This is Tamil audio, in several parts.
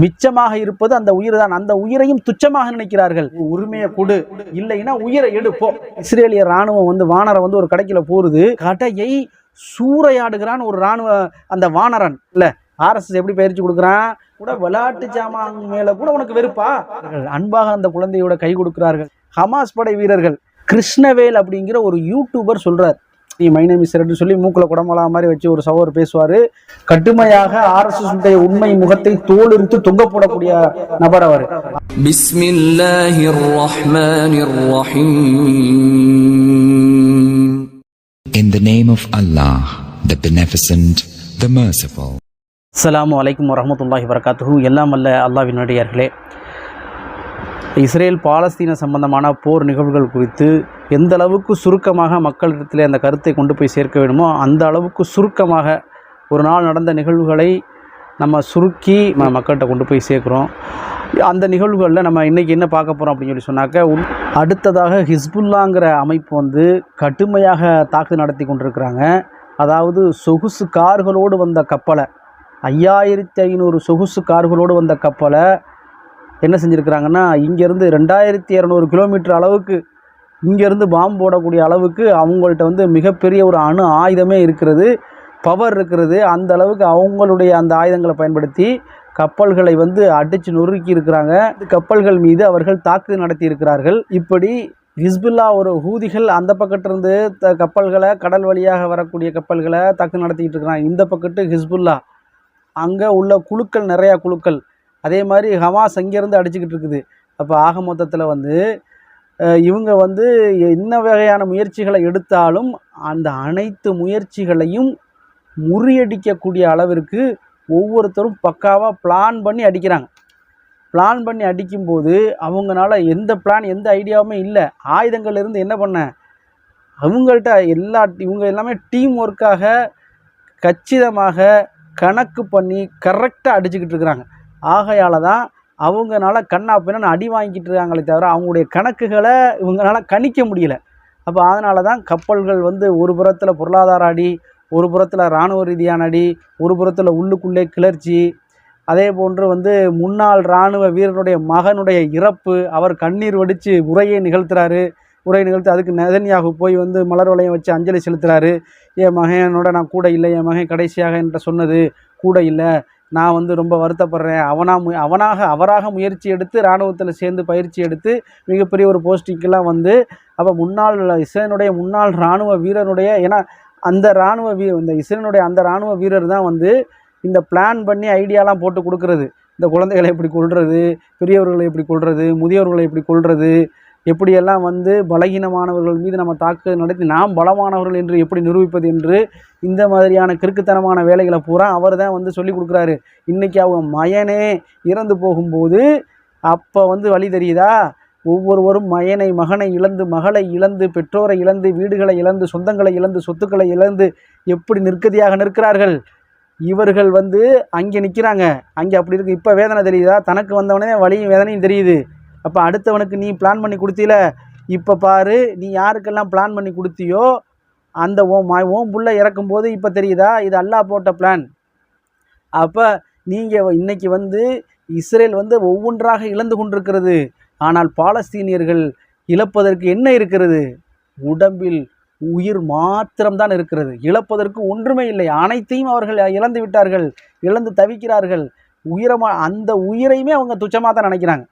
மிச்சமாக இருப்பது அந்த உயிர் தான் அந்த உயிரையும் துச்சமாக நினைக்கிறார்கள். உரிமையை கொடு. இல்லைன்னா உயிரை எடுப்போ இஸ்ரேலிய ராணுவம் வந்து வானரை வந்து ஒரு கடைக்கில போருது கடையை சூறையாடுகிறான் ஒரு ராணுவ அந்த வானரன். இல்ல ஆர்எஸ்எஸ் எப்படி பயிற்சி கொடுக்குறான்? கூட விளையாட்டு ஜாமான் மேல கூட உனக்கு வெறுப்பா? அன்பாக அந்த குழந்தையோட கை கொடுக்கிறார்கள். ஹமாஸ் படை வீரர்கள் கிருஷ்ணவேல் அப்படிங்கிற ஒரு யூடியூபர் சொல்றார். நீ மைனமி சிரட்னு சொல்லி மூக்கில் குடமலா மாதிரி வச்சு ஒரு சவர் பேசுவார். கடுமையாக ஆர்எஸ்எஸ் உண்மை முகத்தை தோல் இருந்து தொங்க போடக்கூடிய நபர் அவர். In the name of Allah, the Beneficent, the Merciful. அஸ்லாம் வலைக்கம் வரமத்துல்லாஹி வரகாத்துஹூ எல்லாம் அல்ல அல்லாவின் நடிகார்களே. இஸ்ரேல் பாலஸ்தீன சம்பந்தமான போர் நிகழ்வுகள் குறித்து எந்த அளவுக்கு சுருக்கமாக மக்களிடத்தில் அந்த கருத்தை கொண்டு போய் சேர்க்க வேண்டுமோ அந்த அளவுக்கு சுருக்கமாக ஒரு நாள் நடந்த நிகழ்வுகளை நம்ம சுருக்கி மக்கள்கிட்ட கொண்டு போய் சேர்க்குறோம். அந்த நிகழ்வுகளில் நம்ம இன்றைக்கி என்ன பார்க்க போகிறோம் அப்படின்னு சொல்லி சொன்னாக்க உள்- அடுத்ததாக ஹிஸ்புல்லாங்கிற அமைப்பு வந்து கடுமையாக தாக்குதல் நடத்தி கொண்டிருக்கிறாங்க. அதாவது சொகுசு கார்களோடு வந்த கப்பலை ஐயாயிரத்தி ஐநூறு சொகுசு கார்களோடு வந்த கப்பலை என்ன செஞ்சுருக்கிறாங்கன்னா இங்கேருந்து ரெண்டாயிரத்தி இரநூறு கிலோமீட்டர் அளவுக்கு இங்கேருந்து பாம்பு போடக்கூடிய அளவுக்கு அவங்கள்ட்ட வந்து மிகப்பெரிய ஒரு அணு ஆயுதமே இருக்கிறது பவர் இருக்கிறது. அந்த அளவுக்கு அவங்களுடைய அந்த ஆயுதங்களை பயன்படுத்தி கப்பல்களை வந்து அடித்து நொறுக்கி இருக்கிறாங்க. கப்பல்கள் மீது அவர்கள் தாக்குதல் நடத்தி இருக்கிறார்கள். இப்படி ஹிஸ்புல்லா ஒரு ஹூதிகள் அந்த பக்கத்திலிருந்து த கப்பல்களை கடல் வழியாக வரக்கூடிய கப்பல்களை தாக்கு நடத்திக்கிட்டு இருக்கிறாங்க. இந்த பக்கத்து ஹிஸ்புல்லா. அங்கே உள்ள குழுக்கள் நிறையா குழுக்கள். அதே மாதிரி ஹமாஸ் அங்கேருந்து அடிச்சுக்கிட்டு இருக்குது. அப்போ ஆக மொத்தத்தில் வந்து இவங்க வந்து என்ன வகையான முயற்சிகளை எடுத்தாலும் அந்த அனைத்து முயற்சிகளையும் முறியடிக்கக்கூடிய அளவிற்கு ஒவ்வொருத்தரும் பக்காவாக பிளான் பண்ணி அடிக்கிறாங்க. பிளான் பண்ணி அடிக்கும்போது அவங்கனால எந்த பிளான் எந்த ஐடியாவுமே இல்லை. ஆயுதங்கள் இருந்து என்ன பண்ண? அவங்கள்ட்ட எல்லா இவங்க எல்லாமே டீம் ஒர்க்காக கச்சிதமாக கணக்கு பண்ணி கரெக்டாக அடிச்சுக்கிட்டு இருக்கிறாங்க. ஆகையால் தான் அவங்கனால கண்ணா பின்னு அடி வாங்கிட்டு இருக்காங்களே தவிர அவங்களுடைய கணக்குகளை இவங்களால கணிக்க முடியல. அப்போ அதனால தான் கப்பல்கள் வந்து ஒரு புறத்தில் பொருளாதார அடி ஒரு புறத்தில் இராணுவ ரீதியான அடி ஒரு புறத்தில் உள்ளுக்குள்ளே கிளர்ச்சி அதே போன்று வந்து முன்னாள் இராணுவ வீரனுடைய மகனுடைய இறப்பு அவர் கண்ணீர் வடித்து உரையை நிகழ்த்துறாரு. உரை நிகழ்த்து அதுக்கு நெதன்யாகு போய் வந்து மலர் வளையம் வச்சு அஞ்சலி செலுத்துறாரு. என் மகனோட நான் கூட இல்லை என் மகன் கடைசியாக என்கிட்ட சொன்னது கூட இல்லை. நான் வந்து ரொம்ப வருத்தப்படுறேன். அவனாக மு அவனாக அவராக முயற்சி எடுத்து இராணுவத்தில் சேர்ந்து பயிற்சி எடுத்து மிகப்பெரிய ஒரு போஸ்டிங்கெல்லாம் வந்து அப்போ முன்னாள் இசையனுடைய முன்னாள் இராணுவ வீரனுடைய ஏன்னா அந்த இராணுவ வீ இந்த இசையனுடைய அந்த இராணுவ வீரர் தான் வந்து இந்த பிளான் பண்ணி ஐடியாலாம் போட்டு கொடுக்குறது. இந்த குழந்தைகளை எப்படி கொள்வது பெரியவர்களை எப்படி கொள்வது முதியோர்களை எப்படி கொள்வது எப்படியெல்லாம் வந்து பலகீனமானவர்கள் மீது நம்ம தாக்குதல் நடத்தி நாம் பலமானவர்கள் என்று எப்படி நிரூபிப்பது என்று இந்த மாதிரியான கிறுக்குத்தனமான வேலைகளை பூரா அவர் தான் வந்து சொல்லி கொடுக்குறாரு. இன்றைக்கி அவங்க மயனே இறந்து போகும்போது அப்போ வந்து வழி தெரியுதா? ஒவ்வொருவரும் மயனை மகனை இழந்து மகளை இழந்து பெற்றோரை இழந்து வீடுகளை இழந்து சொந்தங்களை இழந்து சொத்துக்களை இழந்து எப்படி நிற்கதியாக நிற்கிறார்கள்? இவர்கள் வந்து அங்கே நிற்கிறாங்க. அங்கே அப்படி இருக்கு. இப்போ வேதனை தெரியுதா? தனக்கு வந்தவனே வழியும் வேதனையும் தெரியுது. அப்போ அடுத்தவனுக்கு நீ பிளான் பண்ணி கொடுத்தீல இப்போ பாரு நீ யாருக்கெல்லாம் பிளான் பண்ணி கொடுத்தியோ அந்த ஓ ஓம் புள்ள இறக்கும்போது இப்போ தெரியுதா இது அல்லாஹ் போட்ட பிளான் அப்போ நீங்கள் இன்னைக்கு வந்து இஸ்ரேல் வந்து ஒவ்வொன்றாக இழந்து கொண்டிருக்கிறது. ஆனால் பாலஸ்தீனியர்கள் இழப்பதற்கு என்ன இருக்கிறது? உடம்பில் உயிர் மாத்திரம்தான் இருக்கிறது. இழப்பதற்கு ஒன்றுமே இல்லை. அனைத்தையும் அவர்கள் இழந்து விட்டார்கள். இழந்து தவிக்கிறார்கள். உயிரமா அந்த உயிரையுமே அவங்க துச்சமாக தான் நினைக்கிறாங்க.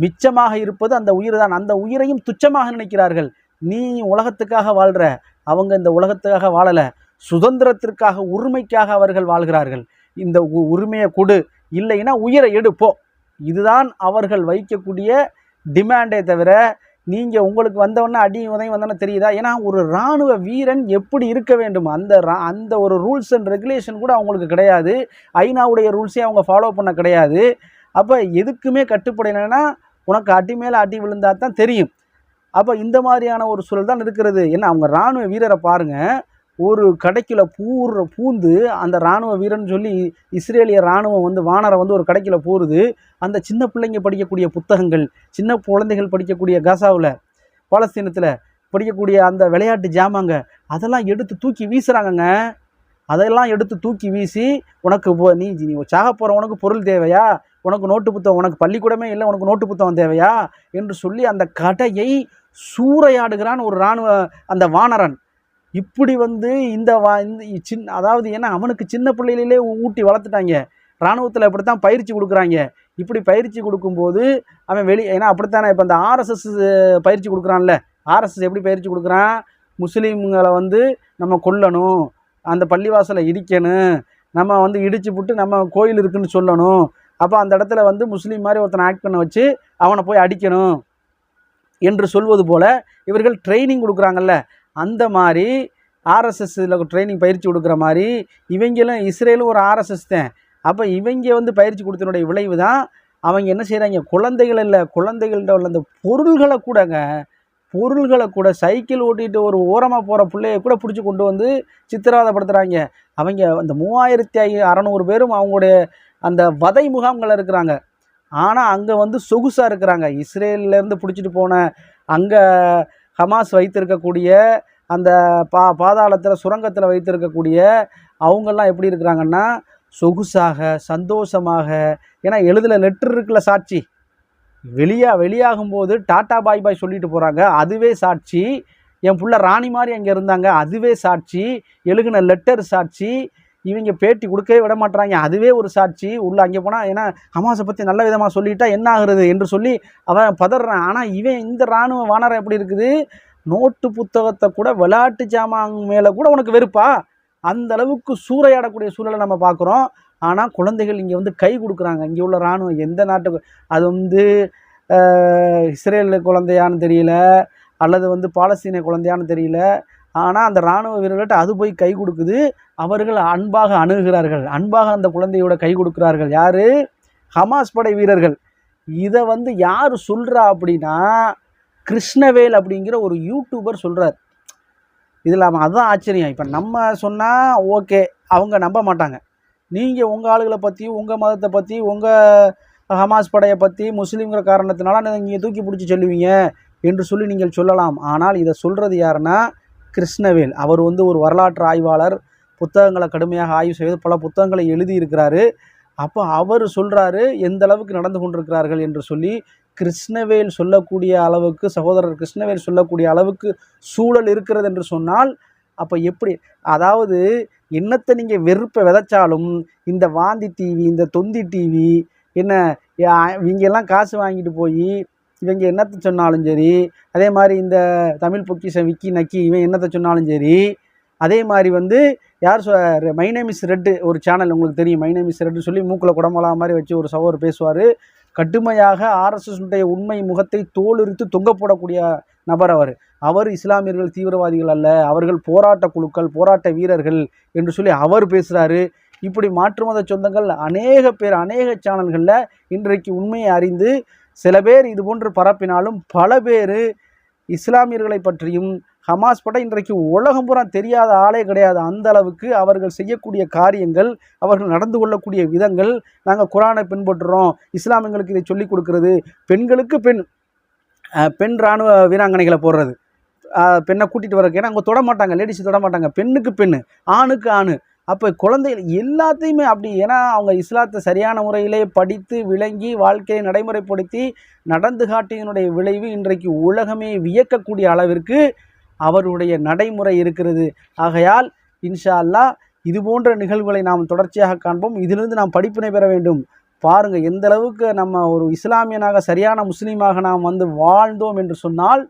மிச்சமாக இருப்பது அந்த உயிர் தான் அந்த உயிரையும் துச்சமாக நினைக்கிறார்கள். நீ உலகத்துக்காக வாழ்கிற அவங்க இந்த உலகத்துக்காக வாழலை. சுதந்திரத்திற்காக உரிமைக்காக அவர்கள் வாழ்கிறார்கள். இந்த உ- உரிமையை கொடு. இல்லைன்னா உயிரை எடுப்போ இதுதான் அவர்கள் வைக்கக்கூடிய டிமாண்டே தவிர நீங்கள் உங்களுக்கு வந்தவொடனே அடி உதவி வந்தோன்னே தெரியுதா? ஏன்னா ஒரு இராணுவ வீரன் எப்படி இருக்க வேண்டும்? அந்த ரா- அந்த ஒரு ரூல்ஸ் அண்ட் ரெகுலேஷன் கூட அவங்களுக்கு கிடையாது. ஐநாவுடைய ரூல்ஸே அவங்க ஃபாலோ பண்ண கிடையாது. அப்போ எதுக்குமே கட்டுப்படலைன்னா உனக்கு அடி மேலே அடி விழுந்தா தான் தெரியும். அப்போ இந்த மாதிரியான ஒரு சூழல் தான் இருக்கிறது. ஏன்னா அவங்க இராணுவ வீரரை பாருங்கள் ஒரு கடைக்கில் பூர் பூந்து அந்த இராணுவ வீரன் சொல்லி இஸ்ரேலிய இராணுவம் வந்து வானரை வந்து ஒரு கடைக்குள்ள பூருது அந்த சின்ன பிள்ளைங்க படிக்கக்கூடிய புத்தகங்கள் சின்ன குழந்தைகள் படிக்கக்கூடிய காசாவில் பாலஸ்தீனத்தில் படிக்கக்கூடிய அந்த விளையாட்டு ஜாமாங்க அதெல்லாம் எடுத்து தூக்கி வீசுகிறாங்கங்க அதெல்லாம் எடுத்து தூக்கி வீசி உனக்கு நீ நீ சாக போகிற உனக்கு பொருள் தேவையா? உனக்கு நோட்டு புத்தகம் உனக்கு பள்ளிக்கூடமே இல்லை உனக்கு நோட்டு புத்தகம் தேவையா? என்று சொல்லி அந்த கடையை சூறையாடுகிறான் ஒரு இராணுவ அந்த வானரன். இப்படி வந்து இந்த வா இந்த சின் அதாவது ஏன்னா அவனுக்கு சின்ன பிள்ளையிலே ஊட்டி வளர்த்துட்டாங்க. இராணுவத்தில் இப்படி தான் பயிற்சி கொடுக்குறாங்க. இப்படி பயிற்சி கொடுக்கும்போது அவன் வெளி ஏன்னா அப்படித்தானே இப்போ இந்த ஆர்எஸ்எஸ் பயிற்சி கொடுக்குறான்ல. ஆர்எஸ்எஸ் எப்படி பயிற்சி கொடுக்குறான்? முஸ்லீம்களை வந்து நம்ம கொல்லணும் அந்த பள்ளிவாசலை இடிக்கணும் நம்ம வந்து இடிச்சு விட்டு நம்ம கோயில் இருக்குன்னு சொல்லணும் அப்போ அந்த இடத்துல வந்து முஸ்லீம் மாதிரி ஒருத்தனை ஆக்ட் பண்ண வச்சு அவனை போய் அடிக்கணும் என்று சொல்வது போல் இவர்கள் ட்ரைனிங் கொடுக்குறாங்கல்ல. அந்த மாதிரி ஆர்எஸ்எஸ்ல ட்ரைனிங் பயிற்சி கொடுக்குற மாதிரி இவங்களும் இஸ்ரேலும் ஒரு ஆர்எஸ்எஸ் தான். அப்போ இவங்க வந்து பயிற்சி கொடுத்தனுடைய விளைவு தான் அவங்க என்ன செய்கிறாங்க குழந்தைகள் இல்லை குழந்தைகள்கிட்ட உள்ள அந்த பொருள்களை கூடங்க பொருள்களை கூட சைக்கிள் ஓட்டிகிட்டு ஒரு ஓரமாக போகிற பிள்ளைய கூட பிடிச்சி கொண்டு வந்து சித்திரவதைப்படுத்துகிறாங்க அவங்க அந்த மூவாயிரத்தி ஐ அறநூறு பேரும் அவங்களுடைய அந்த வதை முகாம்கள் இருக்கிறாங்க. ஆனால் அங்கே வந்து சொகுசாக இருக்கிறாங்க. இஸ்ரேல்லேருந்து பிடிச்சிட்டு போன அங்கே ஹமாஸ் வைத்திருக்கக்கூடிய அந்த பா பாதாளத்தில் சுரங்கத்தில் வைத்திருக்கக்கூடிய அவங்கெல்லாம் எப்படி இருக்கிறாங்கன்னா சொகுசாக சந்தோஷமாக ஏன்னா எழுதில் லெட்டர் இருக்குல்ல சாட்சி. வெளியா வெளியாகும்போது டாட்டா பாய் பாய் சொல்லிட்டு போகிறாங்க அதுவே சாட்சி. என் புள்ள ராணி மாதிரி அங்கே இருந்தாங்க. அதுவே சாட்சி. எழுகின லெட்டர் சாட்சி. இவங்க பேட்டி கொடுக்கவே விட மாட்றாங்க. அதுவே ஒரு சாட்சி. உள்ள அங்கே போனால் ஏன்னா ஹமாஸை பற்றி நல்ல விதமாக சொல்லிட்டா என்ன ஆகுறது என்று சொல்லி அவன் பதறான். ஆனால் இவன் இந்த இராணுவ வானரம் எப்படி இருக்குது? நோட்டு புத்தகத்தை கூட விளையாட்டு ஜாமான் மேலே கூட உனக்கு வெறுப்பா? அந்த அளவுக்கு சூறையாடக்கூடிய சூழலை நம்ம பார்க்குறோம். ஆனால் குழந்தைகள் இங்கே வந்து கை கொடுக்குறாங்க. இங்கே உள்ள இராணுவம் எந்த நாட்டுக்கு? அது வந்து இஸ்ரேலில் இஸ்ரேல் குழந்தையான்னு தெரியல. அல்லது வந்து பாலஸ்தீன குழந்தையான்னு தெரியல. ஆனால் அந்த இராணுவ வீரர்கள்ட்ட அது போய் கை கொடுக்குது. அவர்கள் அன்பாக அணுகுகிறார்கள். அன்பாக அந்த குழந்தையோட கை கொடுக்கிறார்கள். யார்? ஹமாஸ் படை வீரர்கள். இதை வந்து யார் சொல்கிறா அப்படின்னா கிருஷ்ணவேல் அப்படிங்கிற ஒரு யூடியூபர் சொல்கிறார் இதில் அவன் அதுதான் ஆச்சரியம். இப்போ நம்ம சொன்னால் ஓகே அவங்க நம்ப மாட்டாங்க. நீங்கள் உங்கள் ஆளுகளை பற்றி உங்கள் மதத்தை பற்றி உங்கள் ஹமாஸ் படையை பற்றி முஸ்லீம்கிற காரணத்தினால நீங்கள் தூக்கி பிடிச்சி சொல்லுவீங்க என்று சொல்லி நீங்கள் சொல்லலாம். ஆனால் இதை சொல்கிறது யாருன்னா கிருஷ்ணவேல். அவர் வந்து ஒரு வரலாற்று ஆய்வாளர். புத்தகங்களை கடுமையாக ஆய்வு செய்து பல புத்தகங்களை எழுதியிருக்கிறாரு. அப்போ அவர் சொல்கிறாரு எந்த அளவுக்கு நடந்து கொண்டிருக்கிறார்கள்? என்று சொல்லி கிருஷ்ணவேல் சொல்லக்கூடிய அளவுக்கு சகோதரர் கிருஷ்ணவேல் சொல்லக்கூடிய அளவுக்கு சூழல் இருக்கிறது என்று சொன்னால் அப்போ எப்படி? அதாவது என்னத்தை நீங்கள் வெறுப்பை விதைச்சாலும் இந்த வாந்தி டிவி இந்த தொந்தி டிவி என்ன இவங்கெல்லாம் காசு வாங்கிட்டு போய் இவங்க என்னத்தை சொன்னாலும் சரி அதே மாதிரி இந்த தமிழ் பொக்கிஷ விக்கி நக்கி இவன் என்னத்தை சொன்னாலும் சரி அதே மாதிரி வந்து யார் சொ மை நேம் இஸ் ரெட்டு ஒரு சேனல் உங்களுக்கு தெரியும். மை நேம் இஸ் ரெட்டு சொல்லி மூக்கில் குடமலா மாதிரி வச்சு ஒரு சவர் பேசுவார். கடுமையாக ஆர்எஸ்எஸ்னுடைய உண்மை முகத்தை தோலுரித்து தொங்க போடக்கூடிய நபர் அவர். அவர் இஸ்லாமியர்கள் தீவிரவாதிகள் அல்ல. அவர்கள் போராட்ட குழுக்கள் போராட்ட வீரர்கள் என்று சொல்லி அவர் பேசுகிறாரு இப்படி மாற்று மத சொந்தங்கள் அநேக பேர் அநேக சேனல்களில் இன்றைக்கு உண்மையை அறிந்து சில பேர் இது போன்று பரப்பினாலும் பல பேர் இஸ்லாமியர்களை பற்றியும் ஹமாஸ் பட இன்றைக்கு உலகம் பூரா தெரியாத ஆளே கிடையாது. அந்த அளவுக்கு அவர்கள் செய்யக்கூடிய காரியங்கள் அவர்கள் நடந்து கொள்ளக்கூடிய விதங்கள் நாங்கள் குரானை பின்பற்றுறோம். இஸ்லாமியங்களுக்கு இதை சொல்லிக் கொடுக்கறது. பெண்களுக்கு பெண் பெண் இராணுவ வீராங்கனைகளை போடுறது. பெண்ணை கூட்டிகிட்டு வரக்கு ஏன்னா அவங்க தொட மாட்டாங்க. லேடிஸ் தொட மாட்டாங்க. பெண்ணுக்கு பெண் ஆணுக்கு ஆணு. அப்போ குழந்தைகள் எல்லாத்தையுமே அப்படி ஏன்னா அவங்க இஸ்லாத்தை சரியான முறையிலே படித்து விளங்கி வாழ்க்கையை நடைமுறைப்படுத்தி நடந்து காட்டியதனுடைய விளைவு இன்றைக்கு உலகமே வியக்கக்கூடிய அளவிற்கு அவருடைய நடைமுறை இருக்கிறது. ஆகையால் இன்ஷா அல்லாஹ் இது போன்ற நிகழ்வுகளை நாம் தொடர்ச்சியாக காண்போம். இதிலிருந்து நாம் படிப்பினை பெற வேண்டும். பாருங்கள் எந்த அளவுக்கு நம்ம ஒரு இஸ்லாமியனாக சரியான முஸ்லீமாக நாம் வந்து வாழ்ந்தோம் என்று சொன்னால்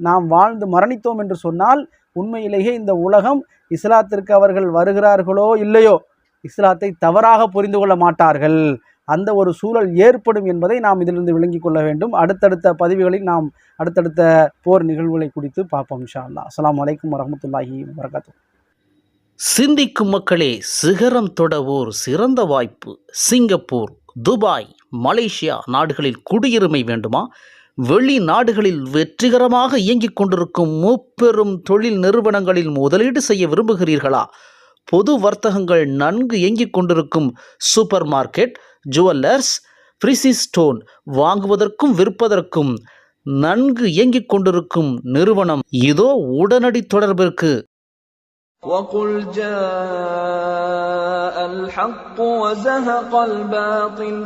நாம் வாழ்ந்து மரணித்தோம் என்று சொன்னால் உண்மையிலேயே இந்த உலகம் இஸ்லாத்திற்கு அவர்கள் வருகிறார்களோ இல்லையோ இஸ்லாத்தை தவறாக புரிந்து கொள்ள மாட்டார்கள். அந்த ஒரு சூழல் ஏற்படும் என்பதை நாம் இதிலிருந்து விளங்கிக் கொள்ள வேண்டும். அடுத்தடுத்த பதிவுகளில் நாம் அடுத்தடுத்த போர் நிகழ்வுகளை குறித்து பார்ப்போம் ஷா அல்லாஹ் அஸ்ஸலாமு அலைக்கும் வரஹ்மத்துல்லாஹி வரகாத்து சிந்திக்கும் மக்களே சிகரம் தொடவோர் சிறந்த வாய்ப்பு. சிங்கப்பூர் துபாய் மலேசியா நாடுகளில் குடியுரிமை வேண்டுமா? வெளிநாடுகளில் வெற்றிகரமாக இயங்கிக் கொண்டிருக்கும் முப்பெரும் தொழில் நிறுவனங்களில் முதலீடு செய்ய விரும்புகிறீர்களா பொது வர்த்தகங்கள் நன்கு இயங்கிக் கொண்டிருக்கும் supermarket jewellers precious stone வாங்குவதற்கும் விற்பதற்கும் நன்கு இயங்கிக் கொண்டிருக்கும் நிறுவனம் இதோ உடனடி தொடர்பிற்கு وقل جاء الحق وزهق الباطل